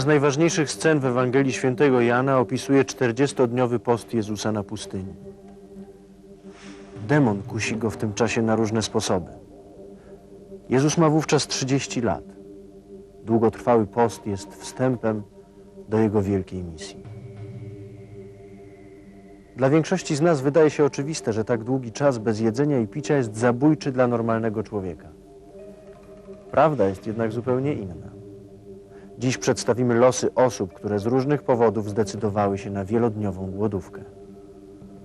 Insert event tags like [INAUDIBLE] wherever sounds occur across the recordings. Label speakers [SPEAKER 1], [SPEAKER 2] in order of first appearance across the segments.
[SPEAKER 1] Jedna z najważniejszych scen w Ewangelii Świętego Jana opisuje 40-dniowy post Jezusa na pustyni. Demon kusi go w tym czasie na różne sposoby. Jezus ma wówczas 30 lat. Długotrwały post jest wstępem do jego wielkiej misji. Dla większości z nas wydaje się oczywiste, że tak długi czas bez jedzenia i picia jest zabójczy dla normalnego człowieka. Prawda jest jednak zupełnie inna. Dziś przedstawimy losy osób, które z różnych powodów zdecydowały się na wielodniową głodówkę.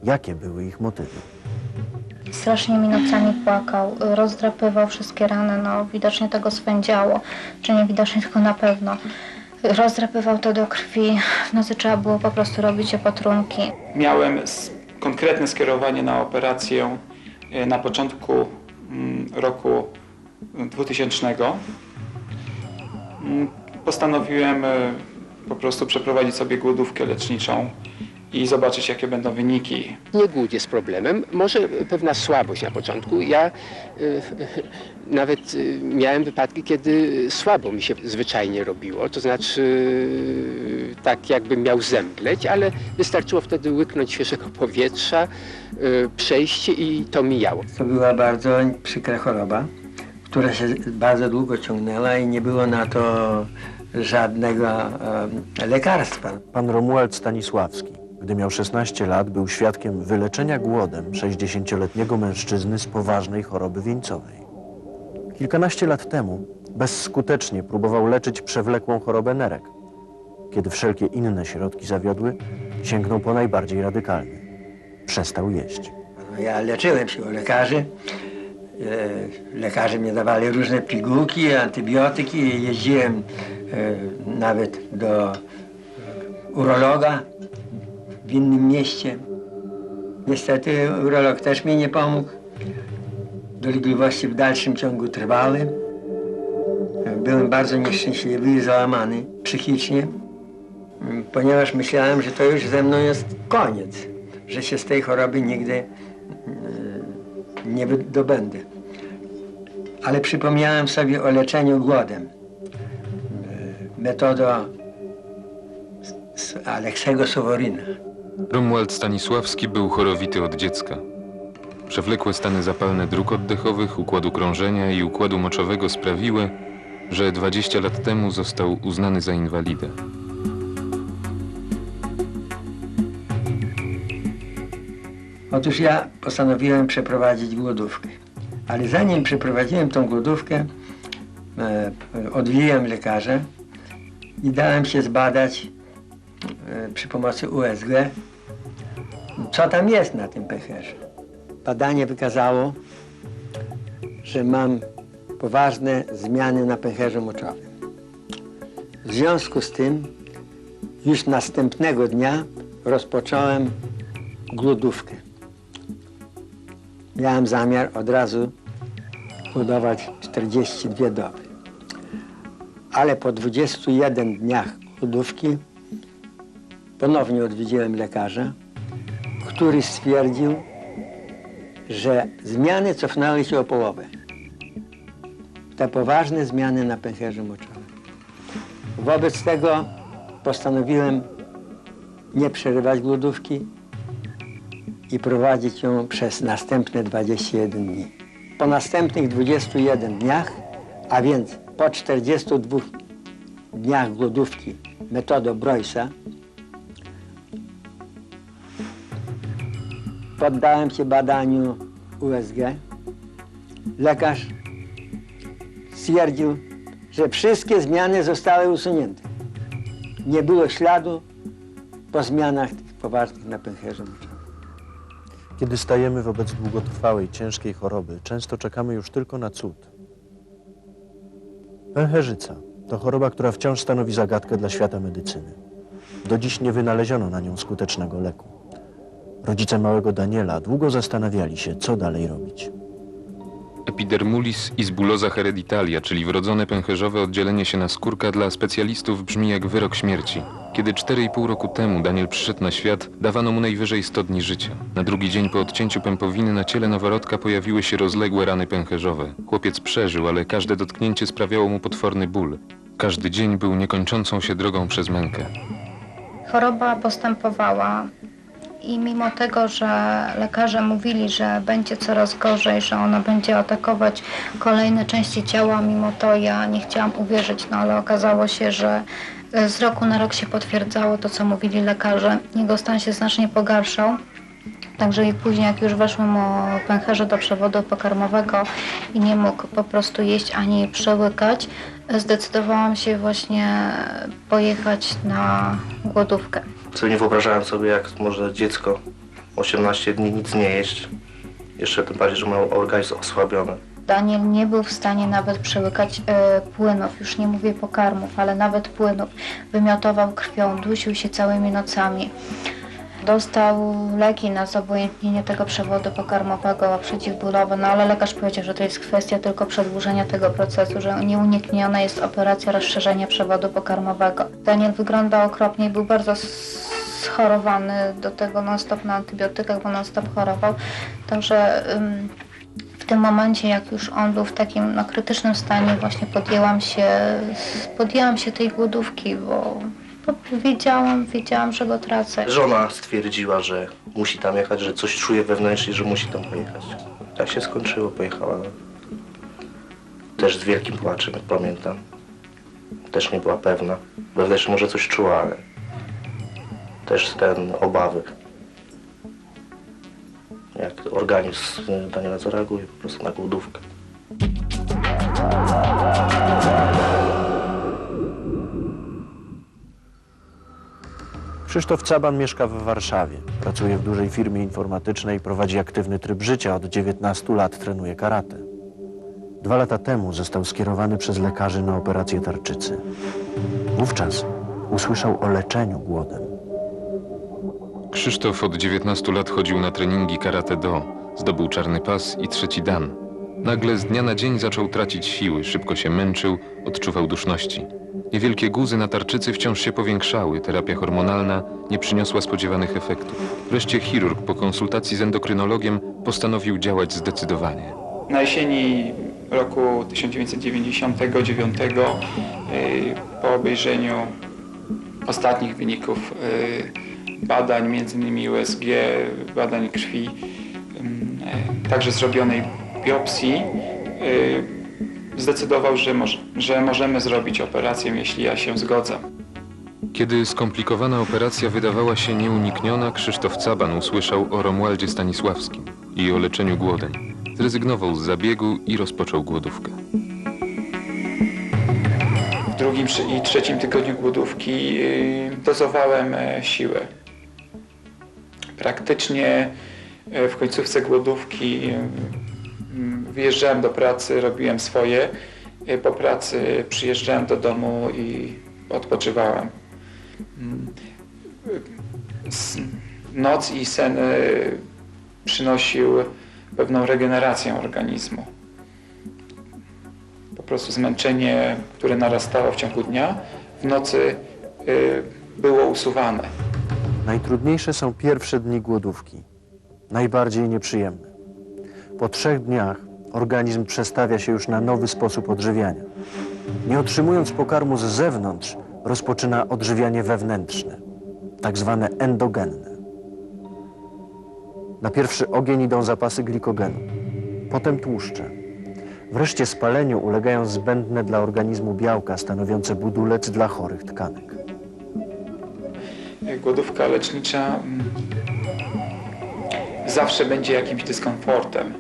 [SPEAKER 1] Jakie były ich motywy?
[SPEAKER 2] Strasznie mi nocami płakał, rozdrapywał wszystkie rany, no widocznie tego swędziało, czy nie widocznie, tylko na pewno. Rozdrapywał to do krwi, w nocy trzeba było po prostu robić opatrunki.
[SPEAKER 3] Miałem konkretne skierowanie na operację e, na początku mm, roku 2000. Postanowiłem e, po prostu przeprowadzić sobie głodówkę leczniczą i zobaczyć, jakie będą wyniki.
[SPEAKER 4] Nie głód jest problemem, może pewna słabość na początku. Ja y, [LAUGHS] nawet y, miałem wypadki, kiedy słabo mi się zwyczajnie robiło, to znaczy y, tak jakbym miał zemdleć, ale wystarczyło wtedy łyknąć świeżego [LAUGHS] powietrza, y, przejście i to mijało.
[SPEAKER 5] To była bardzo przykra choroba, która się bardzo długo ciągnęła i nie było na to żadnego e, lekarstwa.
[SPEAKER 1] Pan Romuald Stanisławski, gdy miał 16 lat, był świadkiem wyleczenia głodem 60-letniego mężczyzny z poważnej choroby wieńcowej. Kilkanaście lat temu bezskutecznie próbował leczyć przewlekłą chorobę nerek. Kiedy wszelkie inne środki zawiodły, sięgnął po najbardziej radykalny. Przestał jeść.
[SPEAKER 5] Ja leczyłem się u lekarzy. E, Lekarze mi dawali różne pigułki, antybiotyki. Jeździłem e, nawet do urologa w innym mieście. Niestety urolog też mi nie pomógł. Dolegliwości w dalszym ciągu trwały. Byłem bardzo nieszczęśliwy i załamany psychicznie, ponieważ myślałem, że to już ze mną jest koniec, że się z tej choroby nigdy nie wydobędę. Ale przypomniałem sobie o leczeniu głodem. E, z Aleksego Soworyna.
[SPEAKER 6] Romuald Stanisławski był chorowity od dziecka. Przewlekłe stany zapalne dróg oddechowych, układu krążenia i układu moczowego sprawiły, że 20 lat temu został uznany za inwalidę.
[SPEAKER 5] Otóż ja postanowiłem przeprowadzić głodówkę. Ale zanim przeprowadziłem tą głodówkę, e, odwiedziłem lekarza i dałem się zbadać e, przy pomocy USG, co tam jest na tym pęcherzu. Badanie wykazało, że mam poważne zmiany na pęcherzu moczowym. W związku z tym już następnego dnia rozpocząłem głodówkę. Miałem zamiar od razu budować 42 doby. Ale po 21 dniach głodówki ponownie odwiedziłem lekarza, który stwierdził, że zmiany cofnęły się o połowę. Te poważne zmiany na pęcherzu moczowym. Wobec tego postanowiłem nie przerywać głodówki, i prowadzić ją przez następne 21 dni. Po następnych 21 dniach, a więc po 42 dniach głodówki metodą Broysa, poddałem się badaniu USG. Lekarz stwierdził, że wszystkie zmiany zostały usunięte. Nie było śladu po zmianach tych poważnych na pęcherzu.
[SPEAKER 1] Kiedy stajemy wobec długotrwałej, ciężkiej choroby, często czekamy już tylko na cud. Pęcherzyca to choroba, która wciąż stanowi zagadkę dla świata medycyny. Do dziś nie wynaleziono na nią skutecznego leku. Rodzice małego Daniela długo zastanawiali się, co dalej robić.
[SPEAKER 6] Epidermulis isbulosa hereditalia, czyli wrodzone pęcherzowe oddzielenie się na skórka dla specjalistów brzmi jak wyrok śmierci. Kiedy 4,5 roku temu Daniel przyszedł na świat, dawano mu najwyżej 100 dni życia. Na drugi dzień po odcięciu pępowiny na ciele noworodka pojawiły się rozległe rany pęcherzowe. Chłopiec przeżył, ale każde dotknięcie sprawiało mu potworny ból. Każdy dzień był niekończącą się drogą przez mękę.
[SPEAKER 2] Choroba postępowała i mimo tego, że lekarze mówili, że będzie coraz gorzej, że ona będzie atakować kolejne części ciała, mimo to ja nie chciałam uwierzyć, no ale okazało się, że z roku na rok się potwierdzało to, co mówili lekarze. Jego stan się znacznie pogarszał. Także i później, jak już weszłam o pęcherze do przewodu pokarmowego i nie mógł po prostu jeść ani przełykać, zdecydowałam się właśnie pojechać na głodówkę.
[SPEAKER 7] Co nie wyobrażałem sobie, jak może dziecko 18 dni nic nie jeść. Jeszcze tym bardziej, że miał organizm osłabiony.
[SPEAKER 2] Daniel nie był w stanie nawet przełykać e, płynów, już nie mówię pokarmów, ale nawet płynów. Wymiotował krwią, dusił się całymi nocami. Dostał leki na zobojętnienie tego przewodu pokarmowego przeciwbólowe, no ale lekarz powiedział, że to jest kwestia tylko przedłużenia tego procesu, że nieunikniona jest operacja rozszerzenia przewodu pokarmowego. Daniel wyglądał okropnie i był bardzo schorowany do tego non-stop na antybiotykach, bo non-stop chorował. Także ym, w tym momencie, jak już on był w takim no, krytycznym stanie, właśnie podjęłam się, podjęłam się tej głodówki, bo, bo wiedziałam, wiedziałam, że go tracę.
[SPEAKER 7] Żona stwierdziła, że musi tam jechać, że coś czuje wewnętrznie, że musi tam pojechać. Tak się skończyło, pojechała. Też z wielkim płaczem, jak pamiętam. Też nie była pewna. Wewnętrznie może coś czuła, ale też ten obawy. Jak organizm y, Daniela zareaguje po prostu na głodówkę.
[SPEAKER 1] Krzysztof Caban mieszka w Warszawie. Pracuje w dużej firmie informatycznej, prowadzi aktywny tryb życia. Od 19 lat trenuje karate. Dwa lata temu został skierowany przez lekarzy na operację tarczycy. Wówczas usłyszał o leczeniu głodem.
[SPEAKER 6] Krzysztof od 19 lat chodził na treningi karate do, zdobył czarny pas i trzeci dan. Nagle z dnia na dzień zaczął tracić siły, szybko się męczył, odczuwał duszności. Niewielkie guzy na tarczycy wciąż się powiększały, terapia hormonalna nie przyniosła spodziewanych efektów. Wreszcie chirurg po konsultacji z endokrynologiem postanowił działać zdecydowanie.
[SPEAKER 3] Na jesieni roku 1999 y, po obejrzeniu ostatnich wyników badań, m.in. USG, badań krwi, y, także zrobionej biopsji, y, zdecydował, że, moż, że możemy zrobić operację, jeśli ja się zgodzę.
[SPEAKER 6] Kiedy skomplikowana operacja wydawała się nieunikniona, Krzysztof Caban usłyszał o Romualdzie Stanisławskim i o leczeniu głodem. Zrezygnował z zabiegu i rozpoczął głodówkę.
[SPEAKER 3] W drugim i trzecim tygodniu głodówki y, dozowałem e, siłę. Praktycznie e, w końcówce głodówki mm, wyjeżdżałem do pracy, robiłem swoje. Y, Po pracy przyjeżdżałem do domu i odpoczywałem. Mm, Noc i sen przynosił pewną regenerację organizmu po prostu zmęczenie, które narastało w ciągu dnia, w nocy było usuwane.
[SPEAKER 1] Najtrudniejsze są pierwsze dni głodówki. Najbardziej nieprzyjemne. Po trzech dniach organizm przestawia się już na nowy sposób odżywiania. Nie otrzymując pokarmu z zewnątrz, rozpoczyna odżywianie wewnętrzne, tak zwane endogenne. Na pierwszy ogień idą zapasy glikogenu, potem tłuszcze. Wreszcie spaleniu ulegają zbędne dla organizmu białka stanowiące budulec dla chorych tkanek.
[SPEAKER 3] Y, Głodówka lecznicza mm, zawsze będzie jakimś dyskomfortem. Y,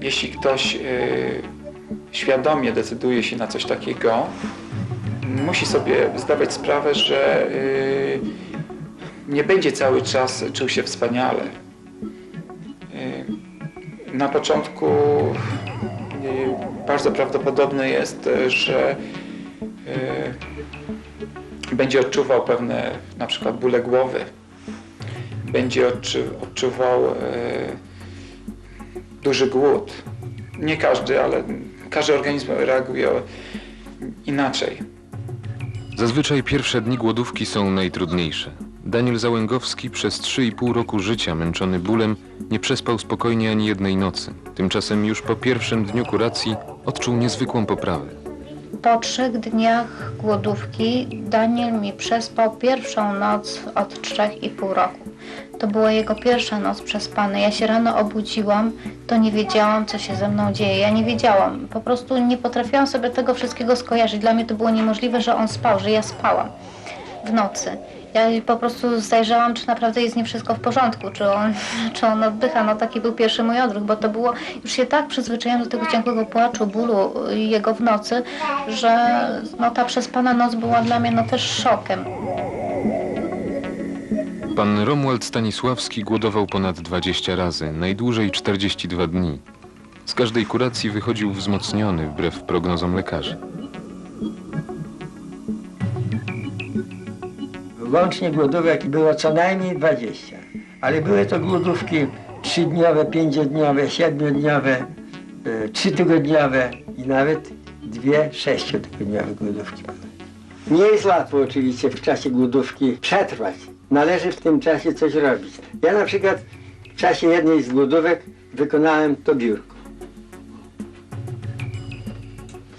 [SPEAKER 3] Jeśli ktoś y, świadomie decyduje się na coś takiego, musi sobie zdawać sprawę, że nie będzie cały czas czuł się wspaniale. Na początku bardzo prawdopodobne jest, że będzie odczuwał pewne na przykład bóle głowy, będzie odczu, odczuwał e, duży głód. Nie każdy, ale każdy organizm reaguje inaczej.
[SPEAKER 6] Zazwyczaj pierwsze dni głodówki są najtrudniejsze. Daniel Załęgowski przez 3,5 roku życia męczony bólem nie przespał spokojnie ani jednej nocy. Tymczasem już po pierwszym dniu kuracji odczuł niezwykłą poprawę.
[SPEAKER 2] Po trzech dniach głodówki Daniel mi przespał pierwszą noc od trzech i pół roku. To była jego pierwsza noc przespana. Ja się rano obudziłam, to nie wiedziałam, co się ze mną dzieje. Ja nie wiedziałam. Po prostu nie potrafiłam sobie tego wszystkiego skojarzyć. Dla mnie to było niemożliwe, że on spał, że ja spałam w nocy. Ja po prostu zajrzałam, czy naprawdę jest nie wszystko w porządku, czy on, [LAUGHS] czy on oddycha. No taki był pierwszy mój odruch, bo to było, już się tak przyzwyczaiłam do tego ciągłego płaczu, bólu jego w nocy, że no ta przespana noc była dla mnie no też szokiem.
[SPEAKER 6] Pan Romuald Stanisławski głodował ponad 20 razy, najdłużej 42 dni. Z każdej kuracji wychodził wzmocniony wbrew prognozom lekarzy.
[SPEAKER 5] Łącznie głodówek było co najmniej 20, ale były to głodówki trzydniowe, pięciodniowe, siedmiodniowe, y, trzytygodniowe i nawet dwie sześciotygodniowe głodówki były. Nie jest łatwo oczywiście w czasie głodówki przetrwać. Należy w tym czasie coś robić. Ja na przykład w czasie jednej z głodówek wykonałem to biurko.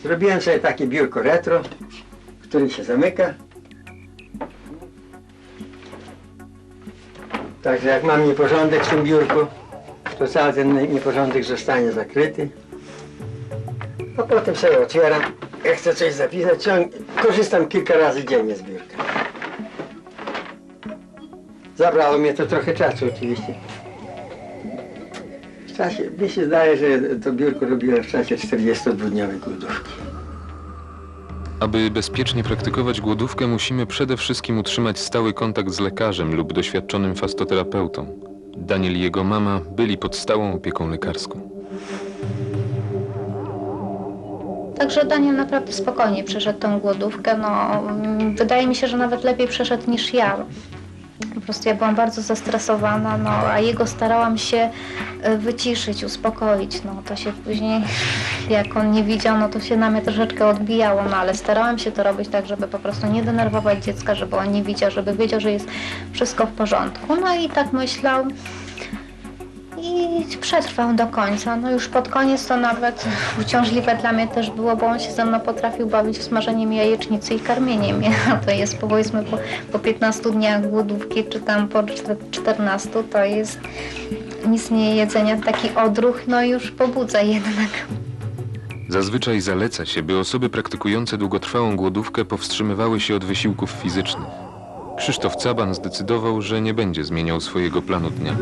[SPEAKER 5] Zrobiłem sobie takie biurko retro, które się zamyka. Także jak mam nieporządek w tym biurku, to cały ten nieporządek zostanie zakryty. A potem sobie otwieram, jak chcę coś zapisać, ciąg... korzystam kilka razy dziennie z biurka. Zabrało mnie to trochę czasu oczywiście. W czasie, mi się zdaje, że to biurko robiłem w czasie 42-dniowej głodówki.
[SPEAKER 6] Aby bezpiecznie praktykować głodówkę, musimy przede wszystkim utrzymać stały kontakt z lekarzem lub doświadczonym fastoterapeutą. Daniel i jego mama byli pod stałą opieką lekarską.
[SPEAKER 2] Także Daniel naprawdę spokojnie przeszedł tą głodówkę. No, mm, wydaje mi się, że nawet lepiej przeszedł niż ja. Po prostu ja byłam bardzo zestresowana, no, a jego starałam się e, wyciszyć, uspokoić. No, to się później, [LAUGHS] jak on nie widział, no to się na mnie troszeczkę odbijało, no ale starałam się to robić tak, żeby po prostu nie denerwować dziecka, żeby on nie widział, żeby wiedział, że jest wszystko w porządku. No i tak myślał. Przetrwał do końca. No już pod koniec to nawet uciążliwe dla mnie też było, bo on się ze mną potrafił bawić w smażeniem jajecznicy i karmieniem [LAUGHS] to jest powiedzmy po, po 15 dniach głodówki, czy tam po czter- 14, to jest nic nie jedzenia, taki odruch, no już pobudza jednak.
[SPEAKER 6] Zazwyczaj zaleca się, by osoby praktykujące długotrwałą głodówkę powstrzymywały się od wysiłków fizycznych. Krzysztof Caban zdecydował, że nie będzie zmieniał swojego planu dnia.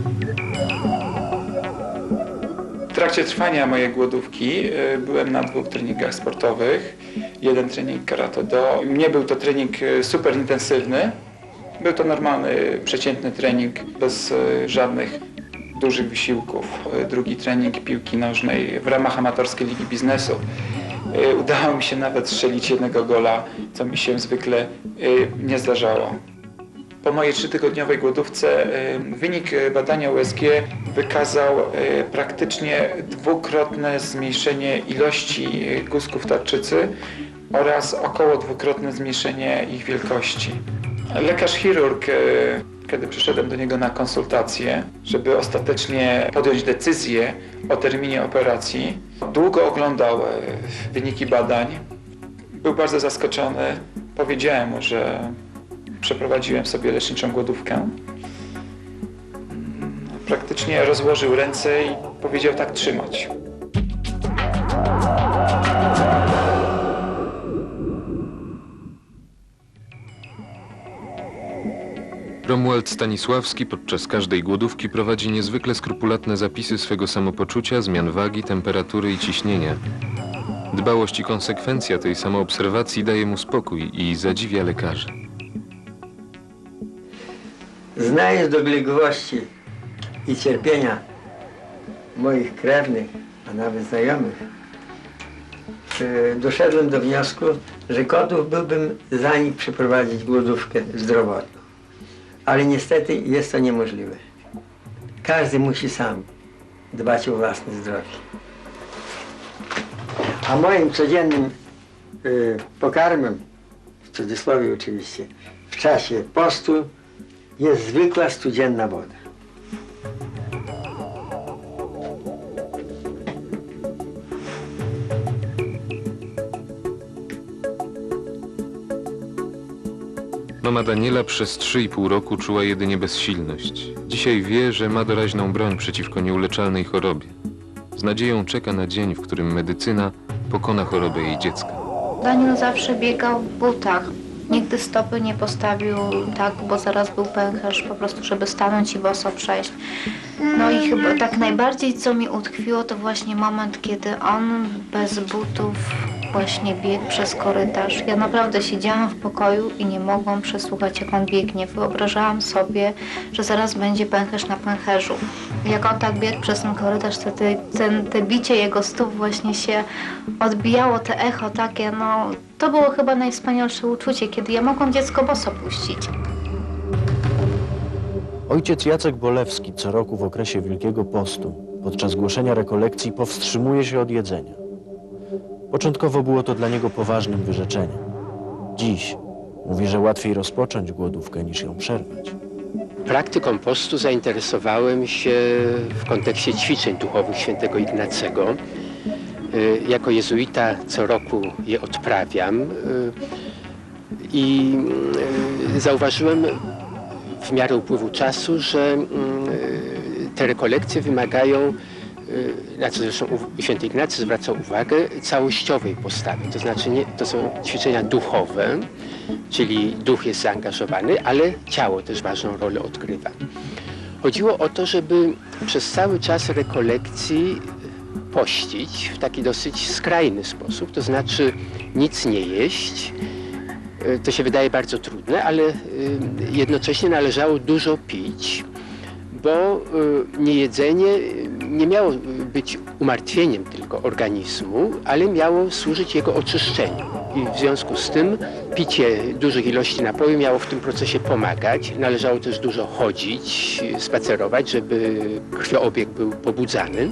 [SPEAKER 3] Trakcie trwania mojej głodówki y, byłem na dwóch treningach sportowych. Jeden trening karate do. Nie był to trening y, super intensywny. Był to normalny, przeciętny trening bez y, żadnych dużych wysiłków. Drugi trening piłki nożnej w ramach amatorskiej ligi biznesu. Udało mi się nawet strzelić jednego gola, co mi się zwykle nie zdarzało. Po mojej trzytygodniowej głodówce y, wynik y, badania USG wykazał y, praktycznie dwukrotne zmniejszenie ilości guzków tarczycy oraz około dwukrotne zmniejszenie ich wielkości. Lekarz chirurg, kiedy przyszedłem do niego na konsultację, żeby ostatecznie podjąć decyzję o terminie operacji, długo oglądał wyniki badań. Był bardzo zaskoczony. Powiedziałem mu, że przeprowadziłem sobie leczniczą głodówkę. Praktycznie rozłożył ręce i powiedział tak trzymać.
[SPEAKER 6] Romuald Stanisławski podczas każdej głodówki prowadzi niezwykle skrupulatne zapisy swego samopoczucia, zmian wagi, temperatury i ciśnienia. Dbałość i konsekwencja tej samoobserwacji daje mu spokój i zadziwia lekarzy.
[SPEAKER 5] Znając dolegliwości i cierpienia moich krewnych, a nawet znajomych, doszedłem do wniosku, że gotów byłbym za nich przeprowadzić głodówkę zdrowotną. Ale niestety jest to niemożliwe. Każdy musi sam dbać o własne zdrowie. A moim codziennym y, pokarmem, w cudzysłowie oczywiście, w czasie postu jest zwykła studzienna woda.
[SPEAKER 6] Mama Daniela przez 3,5 roku czuła jedynie bezsilność. Dzisiaj wie, że ma doraźną broń przeciwko nieuleczalnej chorobie. Z nadzieją czeka na dzień, w którym medycyna pokona chorobę jej dziecka.
[SPEAKER 2] Daniel zawsze biegał w butach. Nigdy stopy nie postawił tak, bo zaraz był pęcherz, po prostu, żeby stanąć i boso przejść. No i chyba tak najbardziej, co mi utkwiło, to właśnie moment, kiedy on bez butów właśnie biegł przez korytarz. Ja naprawdę siedziałam w pokoju i nie mogłam przesłuchać, jak on biegnie. Wyobrażałam sobie, że zaraz będzie pęcherz na pęcherzu. Jak on tak biegł przez ten korytarz, to te, ten, te bicie jego stóp właśnie się odbijało, te echo takie, no to było chyba najwspanialsze uczucie, kiedy ja mogłam dziecko boso puścić.
[SPEAKER 1] Ojciec Jacek Bolewski co roku w okresie Wielkiego Postu podczas głoszenia rekolekcji powstrzymuje się od jedzenia. Początkowo było to dla niego poważnym wyrzeczeniem. Dziś mówi, że łatwiej rozpocząć głodówkę niż ją przerwać.
[SPEAKER 4] Praktyką postu zainteresowałem się w kontekście ćwiczeń duchowych świętego Ignacego. Y, Jako jezuita co roku je odprawiam y, i y, zauważyłem w miarę upływu czasu, że te rekolekcje wymagają, na co zresztą święty Ignacy zwracał uwagę, całościowej postawy. To znaczy nie, to są ćwiczenia duchowe, czyli duch jest zaangażowany, ale ciało też ważną rolę odgrywa. Chodziło o to, żeby przez cały czas rekolekcji pościć w taki dosyć skrajny sposób, to znaczy nic nie jeść. Y, To się wydaje bardzo trudne, ale y, jednocześnie należało dużo pić, bo y, niejedzenie nie miało być umartwieniem tylko organizmu, ale miało służyć jego oczyszczeniu. I w związku z tym picie dużych ilości napoju miało w tym procesie pomagać. Należało też dużo chodzić, spacerować, żeby krwioobieg był pobudzany.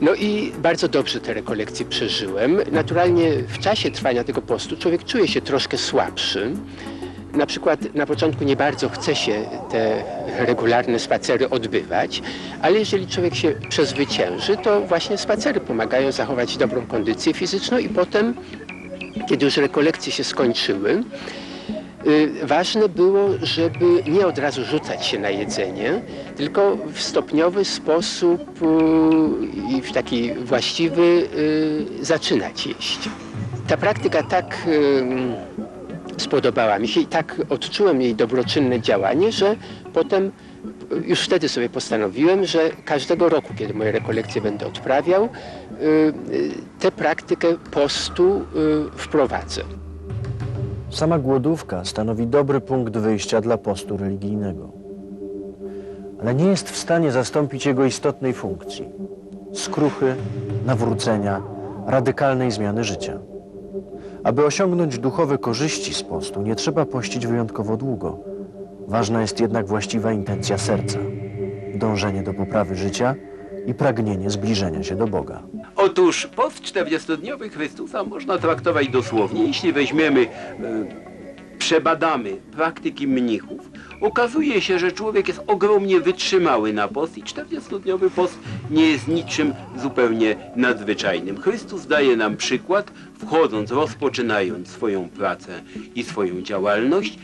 [SPEAKER 4] No i bardzo dobrze te rekolekcje przeżyłem. Naturalnie w czasie trwania tego postu człowiek czuje się troszkę słabszy. Na przykład na początku nie bardzo chce się te regularne spacery odbywać, ale jeżeli człowiek się przezwycięży, to właśnie spacery pomagają zachować dobrą kondycję fizyczną i potem, kiedy już rekolekcje się skończyły, Ważne było, żeby nie od razu rzucać się na jedzenie, tylko w stopniowy sposób y, i w taki właściwy y, zaczynać jeść. Ta praktyka tak y, spodobała mi się i tak odczułem jej dobroczynne działanie, że potem y, już wtedy sobie postanowiłem, że każdego roku, kiedy moje rekolekcje będę odprawiał, y, y, tę praktykę postu y, wprowadzę.
[SPEAKER 1] Sama głodówka stanowi dobry punkt wyjścia dla postu religijnego. Ale nie jest w stanie zastąpić jego istotnej funkcji skruchy, nawrócenia, radykalnej zmiany życia. Aby osiągnąć duchowe korzyści z postu, nie trzeba pościć wyjątkowo długo. Ważna jest jednak właściwa intencja serca, dążenie do poprawy życia i pragnienie zbliżenia się do Boga.
[SPEAKER 8] Otóż post 40-dniowy Chrystusa można traktować dosłownie. Jeśli weźmiemy, e, przebadamy praktyki mnichów, okazuje się, że człowiek jest ogromnie wytrzymały na post i 40-dniowy post nie jest niczym zupełnie nadzwyczajnym. Chrystus daje nam przykład, wchodząc, rozpoczynając swoją pracę i swoją działalność,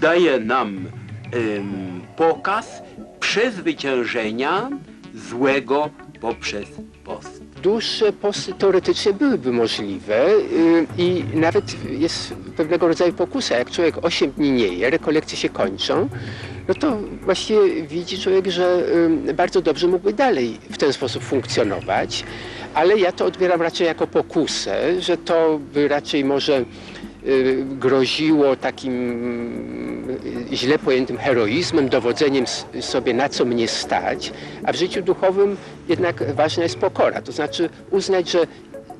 [SPEAKER 8] daje nam em, pokaz przezwyciężenia złego poprzez post.
[SPEAKER 4] Dłuższe posty teoretycznie byłyby możliwe y, i nawet jest pewnego rodzaju pokusa. Jak człowiek 8 dni nie je, rekolekcje się kończą, no to właściwie widzi człowiek, że y, bardzo dobrze mógłby dalej w ten sposób funkcjonować, ale ja to odbieram raczej jako pokusę, że to by raczej może groziło takim y, źle pojętym heroizmem, dowodzeniem sobie na co mnie stać, a w życiu duchowym jednak ważna jest pokora, to znaczy uznać, że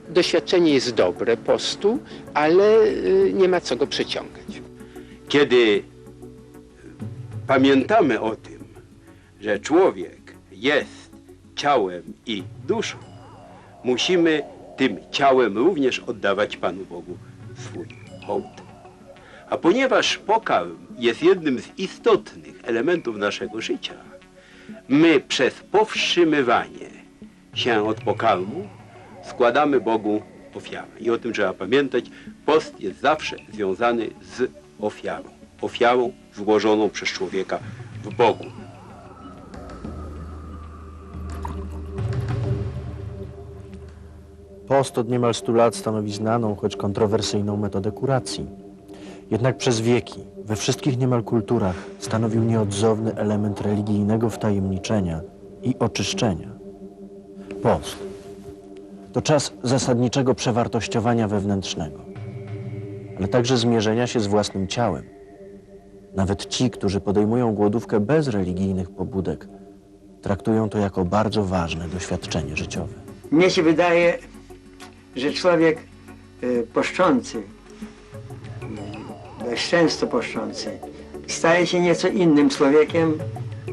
[SPEAKER 4] doświadczenie jest dobre postu, ale y, nie ma co go przeciągać.
[SPEAKER 8] Kiedy pamiętamy o tym, że człowiek jest ciałem i duszą, musimy tym ciałem również oddawać Panu Bogu swój hołd. A ponieważ pokarm jest jednym z istotnych elementów naszego życia, my przez powstrzymywanie się od pokarmu składamy Bogu ofiarę. I o tym trzeba pamiętać. Post jest zawsze związany z ofiarą. ofiarą złożoną przez człowieka w Bogu.
[SPEAKER 1] Post od niemal 100 lat stanowi znaną, choć kontrowersyjną metodę kuracji. Jednak przez wieki, we wszystkich niemal kulturach, stanowił nieodzowny element religijnego wtajemniczenia i oczyszczenia. Post to czas zasadniczego przewartościowania wewnętrznego, ale także zmierzenia się z własnym ciałem. Nawet ci, którzy podejmują głodówkę bez religijnych pobudek, traktują to jako bardzo ważne doświadczenie życiowe.
[SPEAKER 5] Mnie się wydaje, że człowiek y, poszczący, dość często poszczący, staje się nieco innym człowiekiem,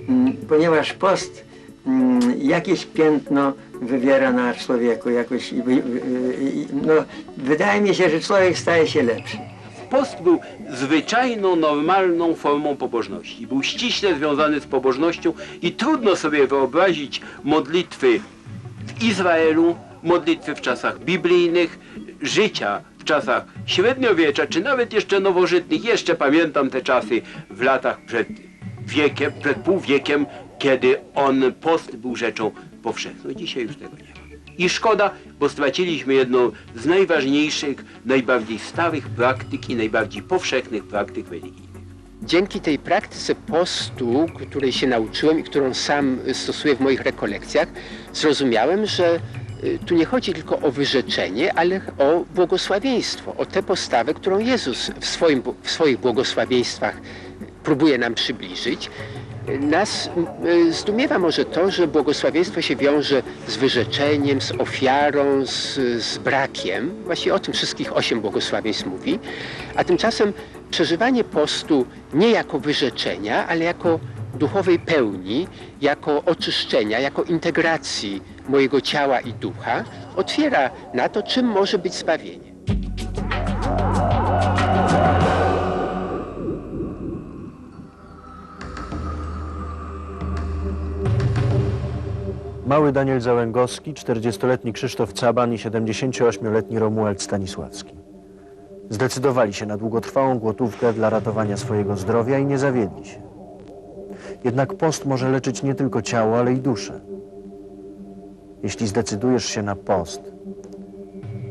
[SPEAKER 5] mm, ponieważ post mm, jakieś piętno wywiera na człowieku, jakoś, no, wydaje mi się, że człowiek staje się lepszy.
[SPEAKER 8] Post był zwyczajną, normalną formą pobożności. Był ściśle związany z pobożnością i trudno sobie wyobrazić modlitwy w Izraelu, modlitwy w czasach biblijnych, życia w czasach średniowiecza, czy nawet jeszcze nowożytnych. Jeszcze pamiętam te czasy w latach przed wiekiem, przed półwiekiem, kiedy on post był rzeczą powszechną. Dzisiaj już tego nie ma. I szkoda, bo straciliśmy jedną z najważniejszych, najbardziej starych praktyk i najbardziej powszechnych praktyk religijnych.
[SPEAKER 4] Dzięki tej praktyce postu, której się nauczyłem i którą sam stosuję w moich rekolekcjach, zrozumiałem, że tu nie chodzi tylko o wyrzeczenie, ale o błogosławieństwo, o tę postawę, którą Jezus w, swoim, w swoich błogosławieństwach próbuje nam przybliżyć. Nas y, zdumiewa może to, że błogosławieństwo się wiąże z wyrzeczeniem, z ofiarą, z, z brakiem. Właściwie o tym wszystkich osiem błogosławieństw mówi. A tymczasem przeżywanie postu nie jako wyrzeczenia, ale jako duchowej pełni, jako oczyszczenia, jako integracji mojego ciała i ducha, otwiera na to, czym może być zbawienie.
[SPEAKER 1] Mały Daniel Załęgowski, 40-letni Krzysztof Caban i 78-letni Romuald Stanisławski. Zdecydowali się na długotrwałą głodówkę dla ratowania swojego zdrowia i nie zawiedli się. Jednak post może leczyć nie tylko ciało, ale i duszę. Jeśli zdecydujesz się na post,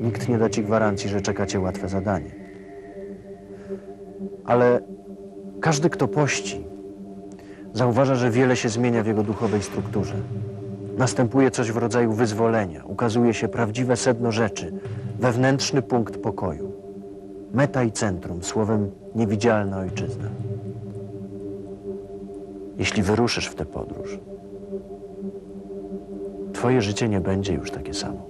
[SPEAKER 1] nikt nie da ci gwarancji, że czeka cię łatwe zadanie. Ale każdy, kto pości, zauważa, że wiele się zmienia w jego duchowej strukturze. Następuje coś w rodzaju wyzwolenia, ukazuje się prawdziwe sedno rzeczy, wewnętrzny punkt pokoju. Meta i centrum, słowem niewidzialna ojczyzna. Jeśli wyruszysz w tę podróż, twoje życie nie będzie już takie samo.